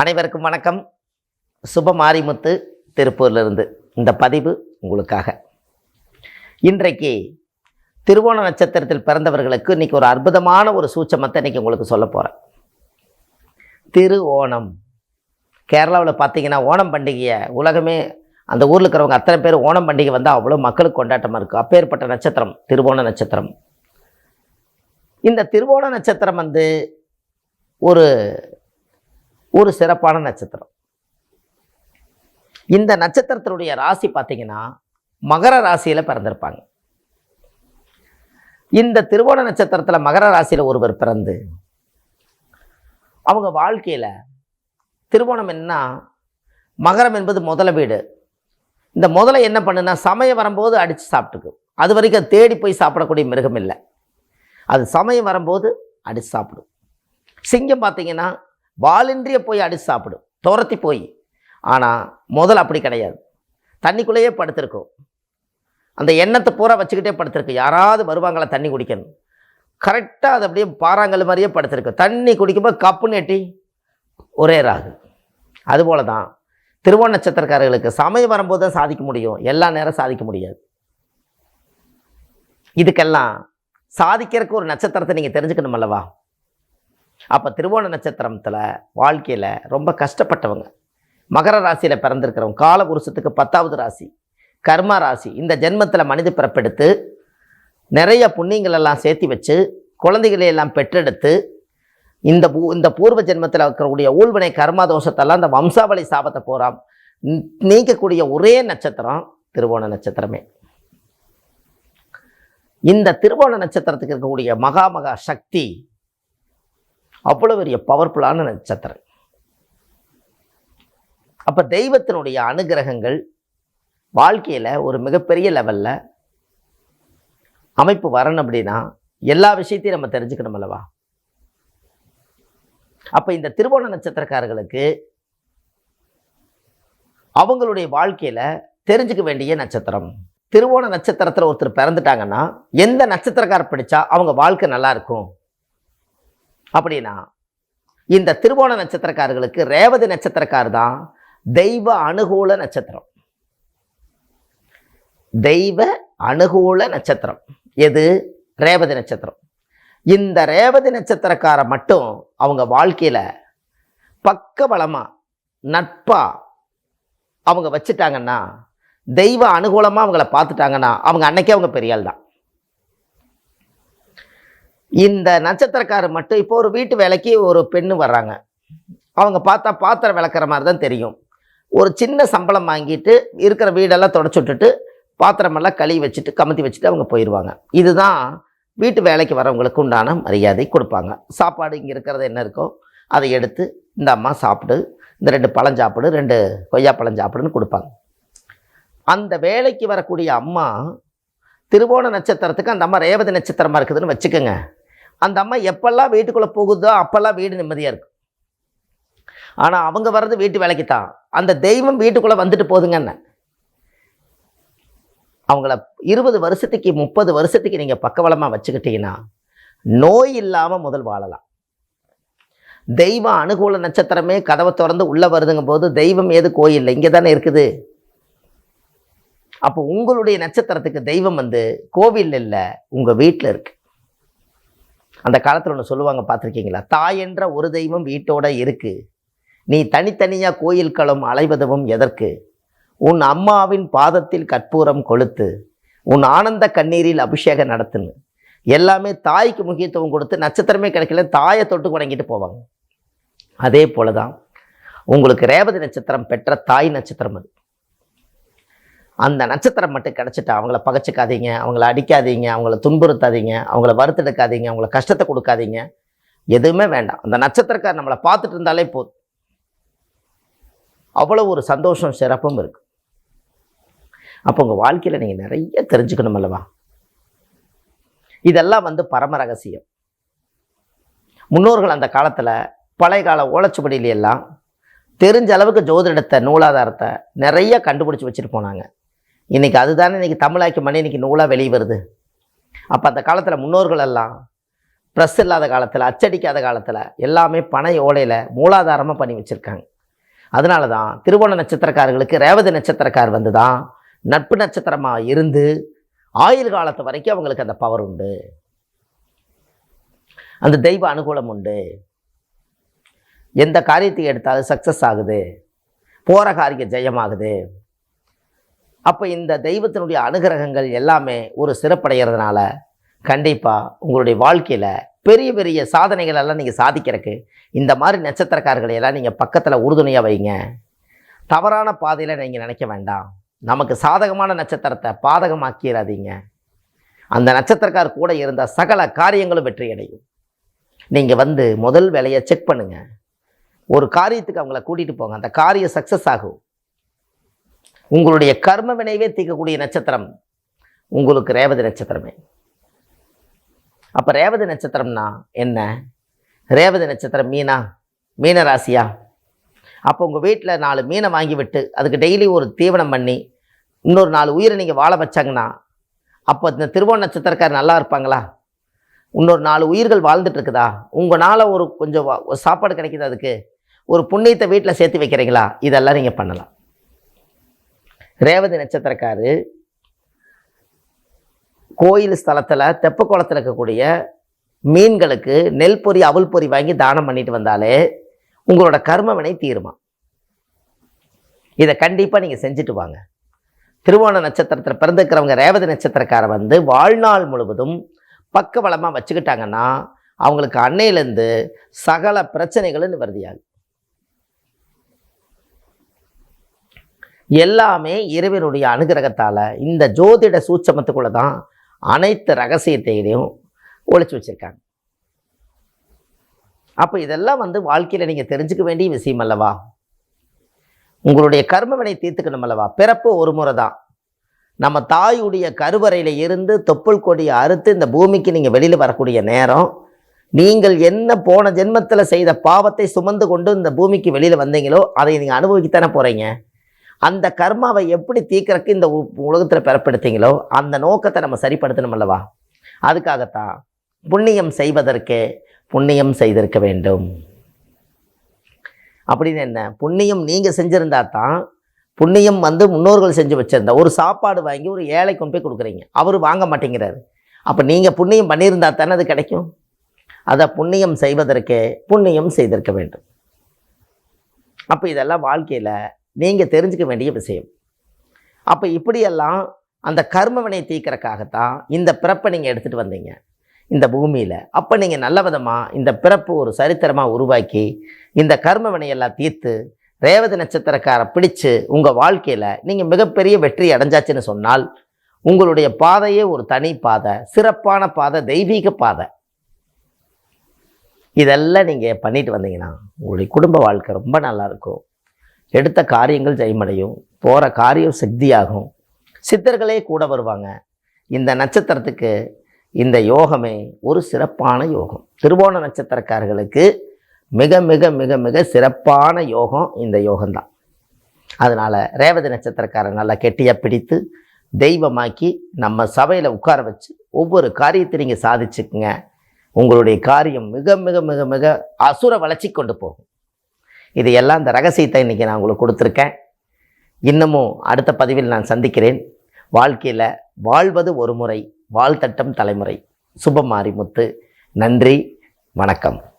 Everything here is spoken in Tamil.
அனைவருக்கும் வணக்கம். சுப மாரிமுத்து திருப்பூர்லேருந்து இந்த பதிவு உங்களுக்காக. இன்றைக்கு திருவோண நட்சத்திரத்தில் பிறந்தவர்களுக்கு இன்றைக்கி ஒரு அற்புதமான ஒரு சூச்சமத்தை இன்றைக்கி உங்களுக்கு சொல்ல போகிறேன் திரு ஓணம் கேரளாவில் பார்த்தீங்கன்னா ஓணம் பண்டிகையை உலகமே அந்த ஊரில் இருக்கிறவங்க அத்தனை பேர் ஓணம் பண்டிகை வந்தால் அவ்வளோ மக்களுக்கு கொண்டாட்டமாக இருக்கும் அப்பேற்பட்ட நட்சத்திரம் திருவோண நட்சத்திரம். இந்த திருவோண நட்சத்திரம் வந்து ஒரு ஒரு சிறப்பான நட்சத்திரம். இந்த நட்சத்திரத்தினுடைய ராசி பார்த்தீங்கன்னா மகர ராசியில் பிறந்திருப்பாங்க. இந்த திருவோண நட்சத்திரத்தில் மகர ராசியில் ஒருவர் பிறந்து அவங்க வாழ்க்கையில் திருவோணம் என்ன மகரம் என்பது முதல வீடு. இந்த முதலை என்ன பண்ணுனா சமயம் வரும்போது அடித்து சாப்பிட்டுக்கும். அது வரைக்கும் அது தேடி போய் சாப்பிடக்கூடிய மிருகம் இல்லை. அது சமயம் வரும்போது அடித்து சாப்பிடும். சிங்கம் பார்த்தீங்கன்னா வாலின்றிய போய் அடித்து சாப்பிடும். துரத்தி போய். ஆனால் முதல் அப்படி கிடையாது. தண்ணிக்குள்ளேயே படுத்திருக்கும். அந்த எண்ணத்தை பூரா வச்சுக்கிட்டே படுத்திருக்கு யாராவது வருவாங்களா தண்ணி குடிக்கணும். கரெக்டாக அது அப்படியே பாறாங்கல் மாதிரியே படுத்திருக்கு. தண்ணி குடிக்கும்போது கப்பு நெட்டி ஒரே ராகு. அதுபோல தான் திருவோண நட்சத்திரக்காரர்களுக்கு சமயம் வரும்போது தான் சாதிக்க முடியும். எல்லா நேரம் சாதிக்க முடியாது. இதுக்கெல்லாம் சாதிக்கிறதுக்கு ஒரு நட்சத்திரத்தை நீங்கள் தெரிஞ்சுக்கணும் அல்லவா? அப்போ திருவோண நட்சத்திரத்தில் வாழ்க்கையில் ரொம்ப கஷ்டப்பட்டவங்க. மகர ராசியில் பிறந்திருக்கிறவங்க காலபுருஷத்துக்கு பத்தாவது ராசி கர்மா ராசி இந்த ஜென்மத்தில் மனித பிறப்பெடுத்து நிறைய புண்ணியங்களெல்லாம் சேர்த்தி சேர்த்து வச்சு குழந்தைகளை எல்லாம் பெற்றெடுத்து இந்த பூ இந்த பூர்வ ஜென்மத்தில் இருக்கக்கூடிய ஊழ்வினை கர்மா தோஷத்தெல்லாம் இந்த வம்சாவளி சாபத்தை போகிறாம் நீக்கக்கூடிய ஒரே நட்சத்திரம் திருவோண நட்சத்திரமே. இந்த திருவோண நட்சத்திரத்துக்கு இருக்கக்கூடிய மகா மகா சக்தி அவ்வளோ பெரிய பவர்ஃபுல்லான நட்சத்திரம். அப்போ தெய்வத்தினுடைய அனுகிரகங்கள் வாழ்க்கையில் ஒரு மிகப்பெரிய லெவலில் அமைப்பு வரணும் அப்படின்னா எல்லா விஷயத்தையும் நம்ம தெரிஞ்சுக்கணும் அல்லவா? அப்போ இந்த திருவோண நட்சத்திரக்காரர்களுக்கு அவங்களுடைய வாழ்க்கையில் தெரிஞ்சுக்க வேண்டிய நட்சத்திரம். திருவோண நட்சத்திரத்தில் ஒருத்தர் பிறந்துட்டாங்கன்னா எந்த நட்சத்திரக்காரர் பிடிச்சா அவங்க வாழ்க்கை நல்லா இருக்கும்? அப்படின்னா இந்த திருவோண நட்சத்திரக்காரர்களுக்கு ரேவதி நட்சத்திரக்கார் தான் தெய்வ அனுகூல நட்சத்திரம். தெய்வ அனுகூல நட்சத்திரம். எது? ரேவதி நட்சத்திரம். இந்த ரேவதி நட்சத்திரக்கார மட்டும் அவங்க வாழ்க்கையில் பக்கபலமாக நட்பாக அவங்க வச்சுட்டாங்கன்னா தெய்வ அனுகூலமாக அவங்கள பார்த்துட்டாங்கன்னா அவங்க அன்னைக்கே அவங்க பெரியாள் தான் இந்த நட்சத்திரக்காரர் மட்டும் இப்போ ஒரு வீட்டு வேலைக்கு ஒரு பெண்ணு வர்றாங்க. அவங்க பார்த்தா பாத்திரம் விளக்குற மாதிரி தான் தெரியும். ஒரு சின்ன சம்பளம் வாங்கிட்டு இருக்கிற வீடெல்லாம் தொடச்சி விட்டுட்டு பாத்திரமெல்லாம் கழுவி வச்சுட்டு கமுத்தி வச்சுட்டு அவங்க போயிடுவாங்க இதுதான் வீட்டு வேலைக்கு வரவங்களுக்கு உண்டான மரியாதை கொடுப்பாங்க. சாப்பாடு இங்கே இருக்கிறது என்ன இருக்கோ அதை எடுத்து இந்த அம்மா சாப்பிடு இந்த ரெண்டு பழம் சாப்பிடு ரெண்டு கொய்யா பழம் சாப்பிடுன்னு கொடுப்பாங்க. அந்த வேலைக்கு வரக்கூடிய அம்மா திருவோண நட்சத்திரத்துக்கு அந்த அம்மா ரேவதி நட்சத்திரமாக இருக்குதுன்னு வச்சுக்கோங்க. அந்த அம்மா எப்பெல்லாம் வீட்டுக்குள்ளே போகுதோ அப்போல்லாம் வீடு நிம்மதியாக இருக்கும். ஆனால் அவங்க வர்றது வீட்டு வேலைக்கு தான் அந்த தெய்வம் வீட்டுக்குள்ளே வந்துட்டு போதுங்கன்னு அவங்கள இருபது வருஷத்துக்கு முப்பது வருஷத்துக்கு நீங்கள் பக்கவளமாக வச்சுக்கிட்டீங்கன்னா நோய் இல்லாமல் முதல் வாழலாம். தெய்வ அனுகூல நட்சத்திரமே கதவை திறந்து உள்ளே வருதுங்கும் போது தெய்வம் ஏது கோயில் இங்கே தானே இருக்குது. அப்போ உங்களுடைய நட்சத்திரத்துக்கு தெய்வம் வந்து கோவில் இல்லை உங்கள் வீட்டில் இருக்கு. அந்த காலத்தில் ஒன்று சொல்லுவாங்க பார்த்துருக்கீங்களா? தாய் என்ற ஒரு தெய்வம் வீட்டோட இருக்கு. நீ தனித்தனியாக கோயில் களம் அலைவதுவும் எதற்கு? உன் அம்மாவின் பாதத்தில் கற்பூரம் கொளுத்து உன் ஆனந்த கண்ணீரில் அபிஷேகம் நடத்துன்னு. எல்லாமே தாய்க்கு முக்கியத்துவம் கொடுத்து நட்சத்திரமே கிடைக்கல தாயை தொட்டு வணங்கிட்டு போவாங்க. அதே போல தான் உங்களுக்கு ரேவதி நட்சத்திரம் பெற்ற தாய் நட்சத்திரம் அது. அந்த நட்சத்திரம் மட்டும் கிடச்சிட்டா அவங்கள பகச்சிக்காதீங்க அவங்கள அடிக்காதீங்க அவங்கள துன்புறுத்தாதீங்க அவங்கள வறுத்தெடுக்காதீங்க அவங்கள கஷ்டத்தை கொடுக்காதீங்க. எதுவுமே வேண்டாம். அந்த நட்சத்திரக்கார் நம்மளை பார்த்துட்டு இருந்தாலே போதும். அவ்வளோ ஒரு சந்தோஷம் சிறப்பும் இருக்கு. அப்போ உங்கள் வாழ்க்கையில் நீங்கள் நிறைய தெரிஞ்சுக்கணும் அல்லவா? இதெல்லாம் வந்து பரம ரகசியம். முன்னோர்கள் அந்த காலத்தில் பழைய கால ஓலைச்சுவடியில எல்லாம் தெரிஞ்ச அளவுக்கு ஜோதிடத்தை நூலாதாரத்தை நிறைய கண்டுபிடிச்சி வச்சுட்டு போனாங்க. இன்றைக்கி அதுதானே இன்றைக்கி தமிழாக்கி மணி இன்றைக்கி நூலாக வெளியே வருது. அப்போ அந்த காலத்தில் முன்னோர்கள் எல்லாம் ப்ரெஸ் இல்லாத காலத்தில் அச்சடிக்காத காலத்தில் எல்லாமே பனை ஓலையில் மூலாதாரமாக பண்ணி வச்சுருக்காங்க. அதனால தான் திருவோண நட்சத்திரக்காரர்களுக்கு ரேவதி நட்சத்திரக்கார் வந்து தான் நட்பு நட்சத்திரமாக இருந்து ஆயுள் காலத்து வரைக்கும் அவங்களுக்கு அந்த பவர் உண்டு. அந்த தெய்வ அனுகூலம் உண்டு. எந்த காரியத்தை எடுத்தாலும் சக்ஸஸ் ஆகுது. போகிற காரியம் ஜெயமாகுது. அப்போ இந்த தெய்வத்தினுடைய அனுகிரகங்கள் எல்லாமே ஒரு சிறப்படைகிறதுனால கண்டிப்பாக உங்களுடைய வாழ்க்கையில் பெரிய பெரிய சாதனைகள் எல்லாம் நீங்கள் சாதிக்கிறதுக்கு இந்த மாதிரி நட்சத்திரக்காரர்களை எல்லாம் நீங்கள் பக்கத்தில் உறுதுணையாக வைங்க. தவறான பாதையில் நீங்கள் நினைக்க வேண்டாம். நமக்கு சாதகமான நட்சத்திரத்தை பாதகமாக்கிடாதீங்க அந்த நட்சத்திரக்கார் கூட இருந்த சகல காரியங்களும் வெற்றி அடையும் நீங்கள் வந்து முதல் வேலையை செக் பண்ணுங்கள் ஒரு காரியத்துக்கு அவங்கள கூட்டிகிட்டு போங்க. அந்த காரியம் சக்ஸஸ் ஆகும். உங்களுடைய கர்ம வினைவே தீர்க்கக்கூடிய நட்சத்திரம் உங்களுக்கு ரேவதி நட்சத்திரமே. அப்போ ரேவதி நட்சத்திரம்னா என்ன? ரேவதி நட்சத்திரம் மீனா? மீன ராசியா? அப்போ உங்கள் வீட்டில் நாலு மீனை வாங்கி விட்டு அதுக்கு டெய்லி ஒரு தீவனம் பண்ணி இன்னொரு நாலு உயிரை நீங்கள் வாழ வச்சாங்கன்னா அப்போ இந்த திருவோண நட்சத்திரக்கார் நல்லா இருப்பாங்களா? இன்னொரு நாலு உயிர்கள் வாழ்ந்துட்டு இருக்குதா? உங்களால் ஒரு கொஞ்சம் ஒரு சாப்பாடு கிடைக்குது அதுக்கு? ஒரு புண்ணியத்தை வீட்டில் சேர்த்து வைக்கிறீங்களா? இதெல்லாம் நீங்கள் பண்ணலாம். ரேவதி நட்சத்திரக்காரு கோயில் ஸ்தலத்தில் தெப்ப குளத்தில் இருக்கக்கூடிய மீன்களுக்கு நெல் பொறி அவல் பொறி வாங்கி தானம் பண்ணிட்டு வந்தாலே உங்களோட கர்மவினை தீருமா? இதை கண்டிப்பாக நீங்கள் செஞ்சுட்டு வாங்க. திருவோண நட்சத்திரத்தில் பிறந்திருக்கிறவங்க ரேவதி நட்சத்திரக்காரை வந்து வாழ்நாள் முழுவதும் பக்கபலமாக வச்சுக்கிட்டாங்கன்னா அவங்களுக்கு அன்னையிலேருந்து சகல பிரச்சனைகளும் வருதியாகும் எல்லாமே இறைவனுடைய அனுகிரகத்தால் இந்த ஜோதிட சூட்சமத்துக்குள்ளே தான் அனைத்து ரகசியத்தையும் ஒழிச்சு வச்சிருக்காங்க. அப்போ இதெல்லாம் வந்து வாழ்க்கையில் நீங்கள் தெரிஞ்சுக்க வேண்டிய விஷயம் அல்லவா? உங்களுடைய கர்மவினை தீர்த்துக்கணும் அல்லவா? பிறப்பு ஒரு முறை தான் நம்ம தாயுடைய கருவறையில் இருந்து தொப்புள் கொடியை அறுத்து இந்த பூமிக்கு நீங்கள் வெளியில் வரக்கூடிய நேரம் நீங்கள் என்ன போன ஜென்மத்தில் செய்த பாவத்தை சுமந்து கொண்டு இந்த பூமிக்கு வெளியில் வந்தீங்களோ அதை நீங்கள் அனுபவிக்கத்தானே போகிறீங்க அந்த கர்மாவை எப்படி தீக்கிறக்கு இந்த உலகத்தில் பிறப்படுத்திங்களோ அந்த நோக்கத்தை நம்ம சரிப்படுத்தணும் அல்லவா? அதுக்காகத்தான் புண்ணியம் செய்வதற்கே புண்ணியம் செய்திருக்க வேண்டும். அப்படின்னு என்ன? புண்ணியம் நீங்கள் செஞ்சுருந்தா தான் புண்ணியம் வந்து முன்னோர்கள் செஞ்சு வச்சிருந்தா ஒரு சாப்பாடு வாங்கி ஒரு ஏழை கொண்டு போய் கொடுக்குறீங்க. அவர் வாங்க மாட்டேங்கிறாரு. அப்போ நீங்கள் புண்ணியம் பண்ணியிருந்தா தானே அது கிடைக்கும்? அதை புண்ணியம் செய்வதற்கே புண்ணியம் செய்திருக்க வேண்டும். அப்போ இதெல்லாம் வாழ்க்கையில் நீங்கள் தெரிஞ்சுக்க வேண்டிய விஷயம். அப்போ இப்படியெல்லாம் அந்த கர்மவினை தீக்கிறக்காகத்தான் இந்த பிறப்பை நீங்கள் எடுத்துகிட்டு வந்தீங்க. இந்த பூமியில். அப்போ நீங்கள் நல்ல விதமாக இந்த பிறப்பு ஒரு சரித்திரமாக உருவாக்கி இந்த கர்ம வினையெல்லாம் தீர்த்து ரேவதி நட்சத்திரக்காரை பிடிச்சு உங்கள் வாழ்க்கையில் நீங்கள் மிகப்பெரிய வெற்றி அடைஞ்சாச்சுன்னு சொன்னால் உங்களுடைய பாதையே ஒரு தனி பாதை சிறப்பான பாதை தெய்வீக பாதை. இதெல்லாம் நீங்கள் பண்ணிட்டு வந்தீங்கன்னா உங்களுடைய குடும்ப வாழ்க்கை ரொம்ப நல்லாயிருக்கும் எடுத்த காரியங்கள் ஜெயமடையும் போகிற காரியம் சக்தியாகும் சித்தர்களே கூட வருவாங்க. இந்த நட்சத்திரத்துக்கு இந்த யோகமே ஒரு சிறப்பான யோகம். திருவோண நட்சத்திரக்காரர்களுக்கு மிக மிக மிக மிக சிறப்பான யோகம் இந்த யோகம்தான். அதனால் ரேவதி நட்சத்திரக்காரர் நல்லா கெட்டியாக பிடித்து தெய்வமாக்கி நம்ம சபையில் உட்கார வச்சு ஒவ்வொரு காரியத்தை நீங்கள் சாதிச்சுக்குங்க. உங்களுடைய காரியம் மிக மிக மிக மிக அசுர வளர்ச்சி கொண்டு போகும். இது எல்லாம் இந்த ரகசியத்தை இன்றைக்கி நான் உங்களுக்கு கொடுத்துருக்கேன். இன்னமும் அடுத்த பதிவில் நான் சந்திக்கிறேன். வாழ்க்கையில் வாழ்வது ஒரு முறை வாழ்த்தட்டம் தலைமுறை. சுபமாரிமுத்து நன்றி வணக்கம்.